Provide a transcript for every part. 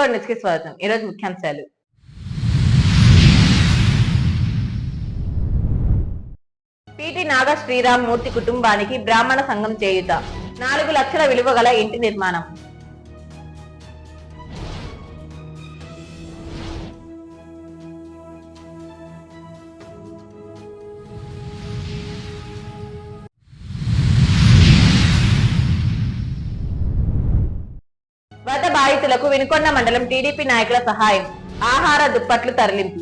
నమస్కారం న్యూస్కి స్వాగతం ఈరోజు ముఖ్యాంశాలు. పిటి నాగ శ్రీరామ్ మూర్తి కుటుంబానికి బ్రాహ్మణ సంఘం చేయుత. నాలుగు లక్షల విలువ గల ఇంటి నిర్మాణం. బాధితులకు వినుకొండ మండలం టీడీపీ నాయకుల సహాయం. ఆహార దుప్పట్లు తరలింపు.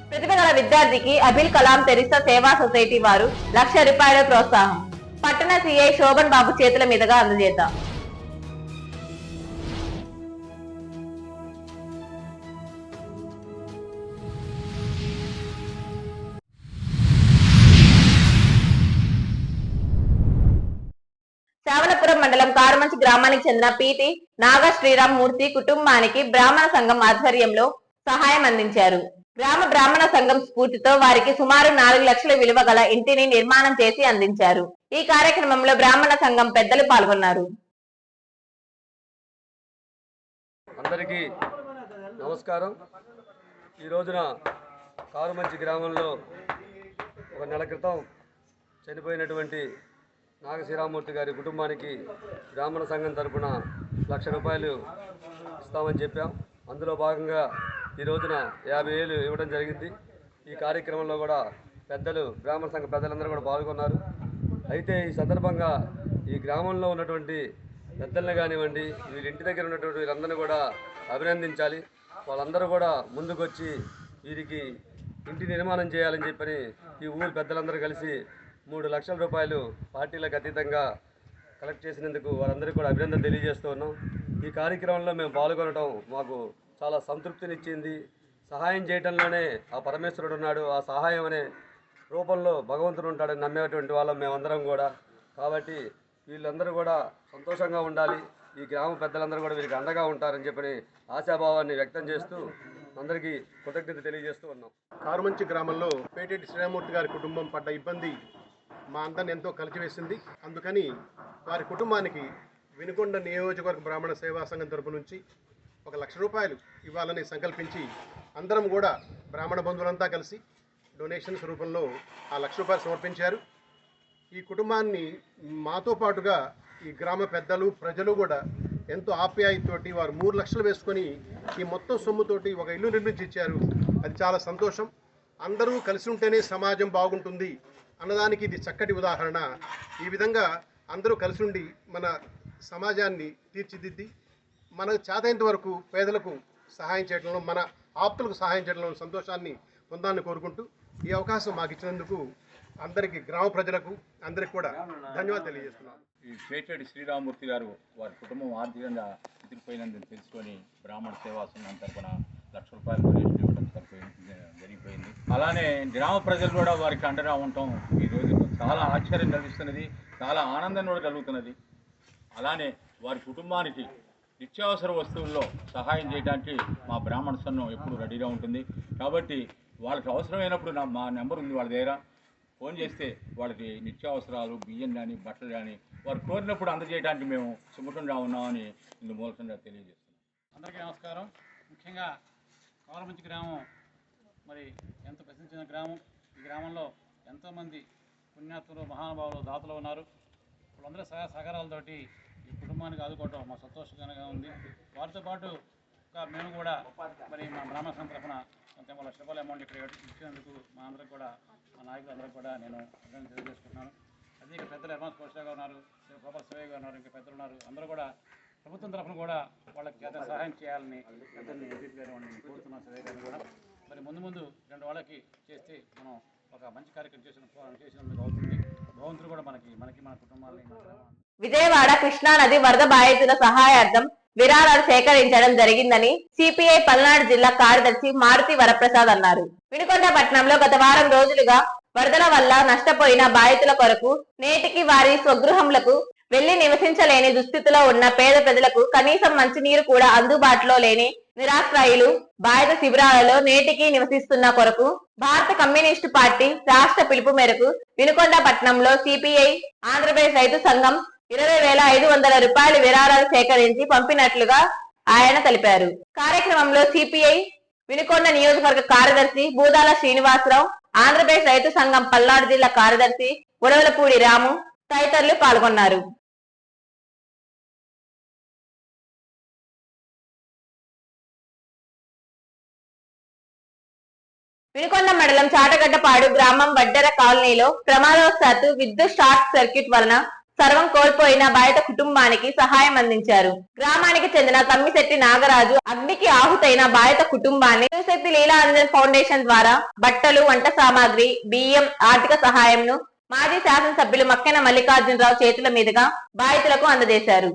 ప్రతిభ విద్యార్థికి అభిల్ కలాం తెరిసా సేవా సొసైటీ వారు లక్ష రూపాయల ప్రోత్సాహం. పట్టణ సిఐ శోభన్ బాబు చేతుల మీదుగా అందజేద్దాం. గ్రామానికి చెందిన పీటి నాగ శ్రీరామ్ మూర్తి కుటుంబానికి బ్రాహ్మణ సంఘం ఆధ్వర్యంలో సహాయం అందించారు. గ్రామ బ్రాహ్మణ సంఘం స్ఫూర్తితో వారికి సుమారు నాలుగు లక్షల విలువ గల ఇంటిని నిర్మాణం చేసి అందించారు. ఈ కార్యక్రమంలో బ్రాహ్మణ సంఘం పెద్దలు పాల్గొన్నారు. అందరికీ నమస్కారం. ఈ రోజున కారుమంచి గ్రామంలో ఒక నెల క్రితం చనిపోయినటువంటి నాగశ్రీరామూర్తి గారి కుటుంబానికి బ్రాహ్మణ సంఘం తరపున లక్ష రూపాయలు ఇస్తామని చెప్పాం. అందులో భాగంగా ఈ రోజున యాభై వేలు ఇవ్వడం జరిగింది. ఈ కార్యక్రమంలో కూడా పెద్దలు బ్రాహ్మణ సంఘ పెద్దలందరూ కూడా పాల్గొన్నారు. అయితే ఈ సందర్భంగా ఈ గ్రామంలో ఉన్నటువంటి పెద్దల్ని కానివ్వండి వీళ్ళ ఇంటి దగ్గర ఉన్నటువంటి వీళ్ళందరినీ కూడా అభినందించాలి. వాళ్ళందరూ కూడా ముందుకొచ్చి వీరికి ఇంటి నిర్మాణం చేయాలని చెప్పని ఈ ఊరు పెద్దలందరూ కలిసి మూడు లక్షల రూపాయలు పార్టీలకు అతీతంగా కలెక్ట్ చేసినందుకు వారందరికీ కూడా అభినందన తెలియజేస్తూ ఉన్నాం. ఈ కార్యక్రమంలో మేము పాల్గొనడం మాకు చాలా సంతృప్తినిచ్చింది. సహాయం చేయడంలోనే ఆ పరమేశ్వరుడు ఉన్నాడు. ఆ సహాయం అనే రూపంలో భగవంతుడు ఉంటాడని నమ్మేటువంటి వాళ్ళం మేమందరం కూడా. కాబట్టి వీళ్ళందరూ కూడా సంతోషంగా ఉండాలి. ఈ గ్రామ పెద్దలందరూ కూడా వీరికి అండగా ఉంటారని చెప్పని ఆశాభావాన్ని వ్యక్తం చేస్తూ అందరికీ కృతజ్ఞత తెలియజేస్తూ ఉన్నాం. కారుమంచి గ్రామంలో పేటెట్టి శ్రీరామూర్తి గారి కుటుంబం పడ్డ ఇబ్బంది మా అందరిని ఎంతో కలిచివేసింది. అందుకని వారి కుటుంబానికి వినుకొండ నియోజకవర్గ బ్రాహ్మణ సేవా సంఘం తరపు నుంచి ఒక లక్ష రూపాయలు ఇవ్వాలని సంకల్పించి అందరం కూడా బ్రాహ్మణ బంధువులంతా కలిసి డొనేషన్స్ రూపంలో ఆ లక్ష రూపాయలు సమర్పించారు. ఈ కుటుంబాన్ని మాతో పాటుగా ఈ గ్రామ పెద్దలు ప్రజలు కూడా ఎంతో ఆప్యాయతోటి వారు మూడు లక్షలు వేసుకొని ఈ మొత్తం సొమ్ముతోటి ఒక ఇల్లు నిర్మించి ఇచ్చారు. అది చాలా సంతోషం. అందరూ కలిసి ఉంటేనే సమాజం బాగుంటుంది. అన్నదానికి ఇది చక్కటి ఉదాహరణ. ఈ విధంగా అందరూ కలిసి ఉండి మన సమాజాన్ని తీర్చిదిద్ది మన చేతైనంత వరకు పేదలకు సహాయం చేయడంలో మన ఆప్తులకు సహాయం చేయడంలో సంతోషాన్ని పొందాలని కోరుకుంటూ ఈ అవకాశం మాకు ఇచ్చినందుకు అందరికీ గ్రామ ప్రజలకు అందరికి కూడా ధన్యవాదాలు తెలియజేస్తున్నాను ఈ పేటెడి శ్రీరామూర్తి గారు వారి కుటుంబం ఆర్థికంగా ఎదిరిపోయినందుకు తెలుసుకొని బ్రాహ్మణ సేవా సంఘం తరపున లక్ష రూపాయలు జరిగిపోయింది. అలానే గ్రామ ప్రజలు కూడా వారికి అండగా ఉండటం ఈ రోజు చాలా ఆశ్చర్యం కలిగిస్తున్నది చాలా ఆనందం కూడా కలుగుతున్నది. అలానే వారి కుటుంబానికి నిత్యావసర వస్తువుల్లో సహాయం చేయడానికి మా బ్రాహ్మణ సన్నం ఎప్పుడు రెడీగా ఉంటుంది. కాబట్టి వాళ్ళకి అవసరమైనప్పుడు నా మా నెంబర్ ఉంది వాళ్ళ దగ్గర. ఫోన్ చేస్తే వాళ్ళకి నిత్యావసరాలు బియ్యం కానీ బట్టలు కానీ వారు కోరినప్పుడు అందజేయడానికి మేము సుముఖంగా ఉన్నామని ఇందు మూలకంగా తెలియజేస్తున్నాం. అందరికీ నమస్కారం. ముఖ్యంగా కవలమంచి గ్రామం మరి ఎంత ప్రసిద్ధించిన గ్రామం? ఈ గ్రామంలో ఎంతోమంది పుణ్యాత్ములు మహానుభావులు దాతలు ఉన్నారు. వాళ్ళందరూ సహాయ సహకారాలతోటి ఈ కుటుంబానికి ఆదుకోవటం మా సంతోషకరంగా ఉంది. వారితో పాటు మేము కూడా మరి మా బ్రాహ్మణ సంఘం తరఫున కొంత లక్ష రూపాయల అమౌంట్ ఇక్కడ ఇచ్చినందుకు మా అందరికి కూడా మా నాయకులందరికీ కూడా నేను తెలియజేసుకుంటున్నాను. అదే ఇక పెద్దలు అడ్వాన్స్ కోస్టా గారు ఉన్నారు శివ గోపాల్ శివయ్య గారు ఉన్నారు ఇంకా పెద్దలు ఉన్నారు. అందరూ కూడా ప్రభుత్వం తరఫున కూడా వాళ్ళకి సహాయం చేయాలని పెద్దల్ని ఎంపీ గారు వాళ్ళని శివయ్య కూడా. మరి ముందు ముందు రెండు వాళ్ళకి చేస్తే మనం ఒక మంచి కార్యక్రమం చేసిన చేసినందుకు అవుతుంది. భగవంతుడు కూడా మనకి మనకి మన కుటుంబాలని విజయవాడ కృష్ణా నది వరద బాధితుల సహాయార్థం విరాళాలు సేకరించడం జరిగిందని సిపిఐ పల్నాడు జిల్లా కార్యదర్శి మారుతి వరప్రసాద్ అన్నారు. వినుకొండ పట్టణంలో గత వారం రోజులుగా వరదల వల్ల నష్టపోయిన బాధితుల కొరకు నేటికి వారి స్వగృహములకు వెళ్ళి నివసించలేని దుస్థితిలో ఉన్న పేద ప్రజలకు కనీసం మంచినీరు కూడా అందుబాటులో లేని నిరాశ్రయులు బాధిత శిబిరాలలో నేటికి నివసిస్తున్న కొరకు భారత కమ్యూనిస్టు పార్టీ రాష్ట్ర పిలుపు మేరకు వినుకొండ పట్టణంలో సిపిఐ ఆంధ్రప్రదేశ్ రైతు సంఘం ఇరవై వేల ఐదు వందల రూపాయల విరాళాలు సేకరించి పంపినట్లుగా ఆయన తెలిపారు. కార్యక్రమంలో సిపిఐ వినుకొండ నియోజకవర్గ కార్యదర్శి బూదాల శ్రీనివాసరావు ఆంధ్రప్రదేశ్ రైతు సంఘం పల్నాడు జిల్లా కార్యదర్శి ఉడవలపూడి రాము తదితరులు పాల్గొన్నారు. వినుకొండ మండలం చాటగడ్డపాడు గ్రామం వడ్డెర కాలనీలో ప్రమాదవశాత్తు విద్యుత్ షార్ట్ సర్క్యూట్ వలన సర్వం కోల్పోయిన బాధిత కుటుంబానికి సహాయం అందించారు. గ్రామానికి చెందిన తమ్మిశెట్టి నాగరాజు అగ్నికి ఆహుతైన బాధిత కుటుంబాన్ని శక్తి లీలాంజన్ ఫౌండేషన్ ద్వారా బట్టలు వంట సామాగ్రి బియ్యం ఆర్థిక సహాయంను మాజీ శాసనసభ్యులు మక్కెన మల్లికార్జునరావు చేతుల మీదుగా బాధితులకు అందజేశారు.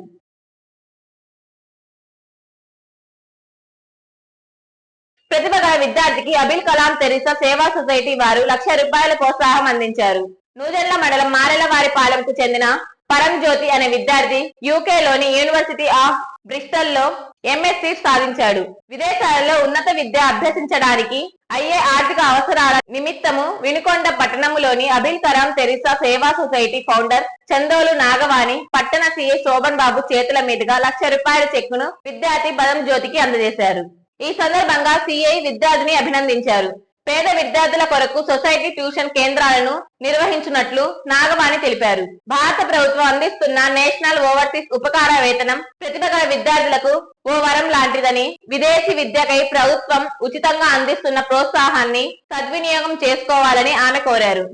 ప్రతిభ గల విద్యార్థికి అబిల్ కలాం తెరిసా సేవా సొసైటీ వారు లక్ష రూపాయల ప్రోత్సాహం అందించారు. నూజెండ్ల మండలం మారెలవారి పాలెంకు చెందిన పరం జ్యోతి అనే విద్యార్థి యూకే లోని యూనివర్సిటీ ఆఫ్ బ్రిస్టల్లో ఎంఎస్ సీట్ సాధించాడు. విదేశాలలో ఉన్నత విద్య అభ్యసించడానికి అయ్యే ఆర్థిక అవసరాల నిమిత్తము వినుకొండ పట్టణములోని అబిల్ కలాం తెరిసా సేవా సొసైటీ ఫౌండర్ చందోలు నాగవాణి పట్టణ సీఏ శోభన్ బాబు చేతుల మీదుగా లక్ష రూపాయల చెక్కును విద్యార్థి పదం జ్యోతికి అందజేశారు. ఈ సందర్భంగా సిఐ విద్యార్థిని అభినందించారు. పేద విద్యార్థుల కొరకు సొసైటీ ట్యూషన్ కేంద్రాలను నిర్వహించినట్లు నాగవాణి తెలిపారు. భారత ప్రభుత్వం అందిస్తున్న నేషనల్ ఓవర్సీస్ ఉపకార వేతనం ప్రతిభ గల విద్యార్థులకు ఓ వరం లాంటిదని విదేశీ విద్యకై ప్రభుత్వం ఉచితంగా అందిస్తున్న ప్రోత్సాహాన్ని సద్వినియోగం చేసుకోవాలని ఆమె కోరారు.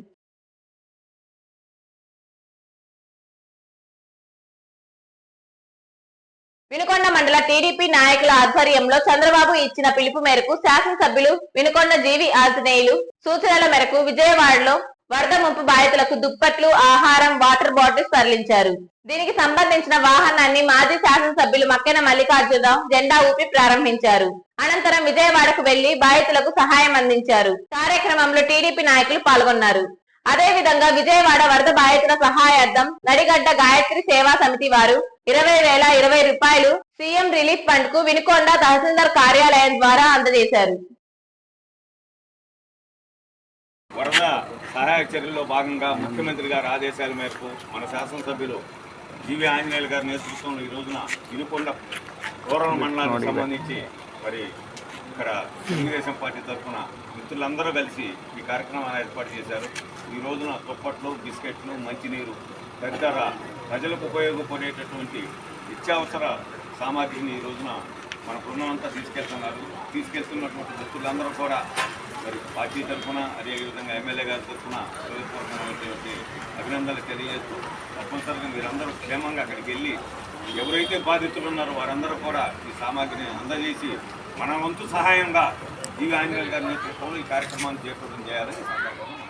వినుకొండ మండల టీడీపీ నాయకుల ఆధ్వర్యంలో చంద్రబాబు ఇచ్చిన పిలుపు మేరకు శాసనసభ్యులు వినుకొండ జీవి ఆంజనేయులు సూచనల మేరకు విజయవాడలో వరద ముంపు బాధితులకు దుప్పట్లు ఆహారం వాటర్ బాటిల్స్ తరలించారు. దీనికి సంబంధించిన వాహనాన్ని మాజీ శాసనసభ్యులు మక్కెన మల్లికార్జునరావు జెండా ఊపి ప్రారంభించారు. అనంతరం విజయవాడకు వెళ్ళి బాధితులకు సహాయం అందించారు. కార్యక్రమంలో టీడీపీ నాయకులు పాల్గొన్నారు. అదే విధంగా విజయవాడ వరద బాధితుల సహాయార్థం నడిగడ్డ గాయత్రి సేవా సమితి వారు ఇరవై వేల ఇరవై రూపాయలు సీఎం రిలీఫ్ ఫండ్కు వినుకొండ తహసీల్దార్ కార్యాలయం ద్వారా అందజేశారు. వరద సహాయక చర్యల్లో భాగంగా ముఖ్యమంత్రి గారి ఆదేశాల మేరకు మన శాసనసభ్యులు జీవి ఆంజనేయులు గారి నేతృత్వంలో ఈ రోజున వినుకొండ రూరల్ మండలానికి సంబంధించి మరి ఇక్కడ తెలుగుదేశం పార్టీ తరఫున మిత్రులందరూ కలిసి ఈ కార్యక్రమాన్ని ఏర్పాటు చేశారు. ఈ రోజున దుప్పట్లు బిస్కెట్లు మంచినీరు తదితర ప్రజలకు ఉపయోగపడేటటువంటి నిత్యావసర సామాగ్రిని ఈ రోజున మన బృందం అంతా తీసుకెళ్తున్నారు. తీసుకెళ్తున్నటువంటి వ్యక్తులందరూ కూడా మరి పార్టీ తరఫున అదేవిధంగా ఎమ్మెల్యే గారి తరఫున హృదయపూర్వకమైనటువంటి అభినందనలు తెలియజేస్తూ తప్పనిసరిగా మీరందరూ క్షేమంగా అక్కడికి వెళ్ళి ఎవరైతే బాధితులు ఉన్నారో వారందరూ కూడా ఈ సామాగ్రిని అందజేసి మన వంతు సహాయంగా జీవి ఆంజనేయులు గారి నేతృత్వంలో ఈ కార్యక్రమాన్ని చేపట్టడం చేయాలని సందర్భంగా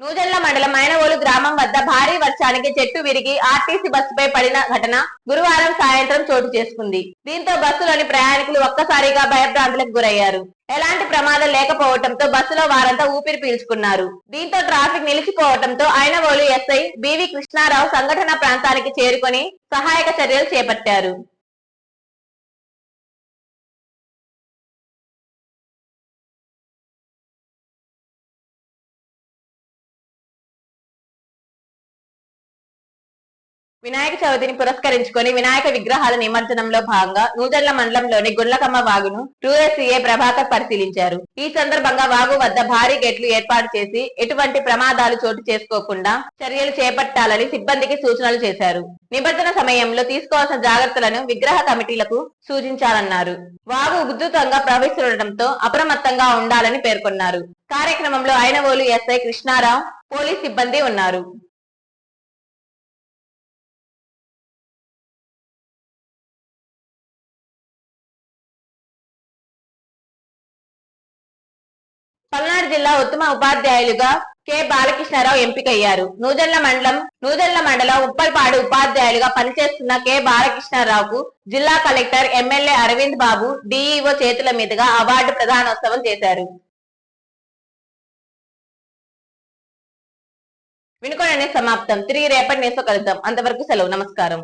నూజల్ల మండలం మైనవోలు గ్రామం వద్ద భారీ వర్షానికి చెట్టు విరిగి ఆర్టీసీ బస్సుపై పడిన ఘటన గురువారం సాయంత్రం చోటు చేసుకుంది. దీంతో బస్సులోని ప్రయాణికులు ఒక్కసారిగా భయభ్రాంతులకు గురయ్యారు. ఎలాంటి ప్రమాదం లేకపోవడంతో బస్సులో వారంతా ఊపిరి పీల్చుకున్నారు. దీంతో traffic నిలిచిపోవడంతో Inavolu SI B V Krishnarao సంఘటన ప్రాంతానికి చేరుకొని సహాయక చర్యలు చేపట్టారు. వినాయక చవితిని పురస్కరించుకొని వినాయక విగ్రహాల నిమజ్జనంలో భాగంగా నూజర్ల మండలంలోని గుండ్లకమ్మ వాగును రూరల్ ప్రభాకర్ పరిశీలించారు. ఈ సందర్భంగా వాగు వద్ద భారీ గేట్లు ఏర్పాటు చేసి ఎటువంటి ప్రమాదాలు చోటు చేసుకోకుండా చర్యలు చేపట్టాలని సిబ్బందికి సూచనలు చేశారు. నిమజ్జన సమయంలో తీసుకోవాల్సిన జాగ్రత్తలను విగ్రహ కమిటీలకు సూచించాలన్నారు. వాగు ఉధృతంగా ప్రవహిస్తుండటంతో అప్రమత్తంగా ఉండాలని పేర్కొన్నారు. కార్యక్రమంలో ఐనవోలు ఎస్ఐ కృష్ణారావు పోలీస్ సిబ్బంది ఉన్నారు. జిల్లా ఉత్తమ ఉపాధ్యాయులుగా కె. బాలకృష్ణారావు ఎంపికయ్యారు. నూజెండ్ల మండలం నూజెండ్ల మండలం ఉప్పల్పాడు ఉపాధ్యాయులుగా పనిచేస్తున్న కె. బాలకృష్ణారావుకు జిల్లా collector MLA Aravind Babu DEO చేతుల మీదుగా అవార్డు ప్రదానోత్సవం చేశారు. వినుకోననే సమాప్తం. తిరిగి రేపటి నేసో కలుద్దాం. అంతవరకు సెలవు. నమస్కారం.